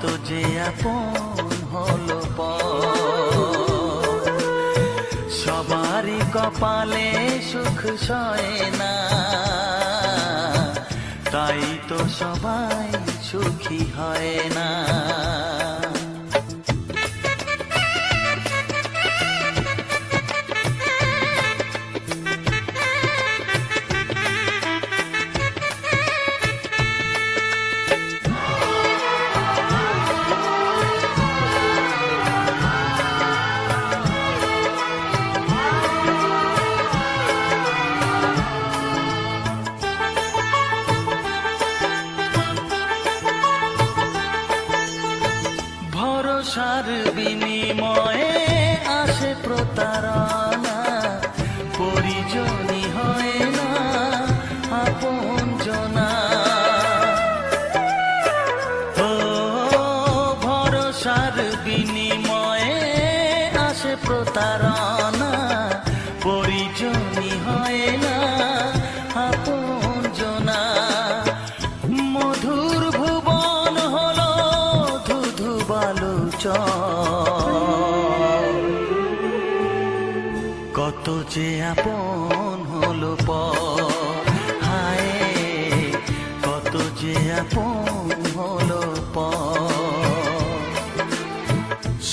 কত যে আপন হলো সবারই কপালে সুখ সয় না। তাই তো সবাই সুখী হয় না। প্রতারণা পরিজনই হয় না আপন জনা। মধুর ভুবন হল ধুধু বালুচ কত যে আপন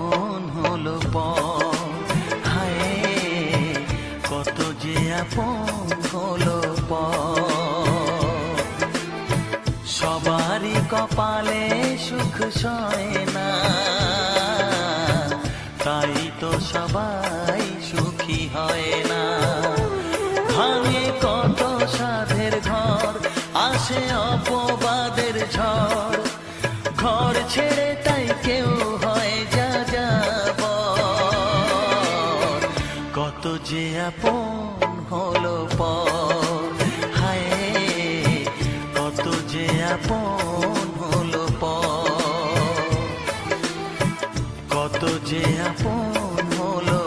আপন হলো প হায়, কত যে আপন হলো প সবারই কপালে সুখ সয় না। তাই তো সবাই সুখী হয়। আপন হলো হায় কত যে আপন হলো কত যে আপন হলো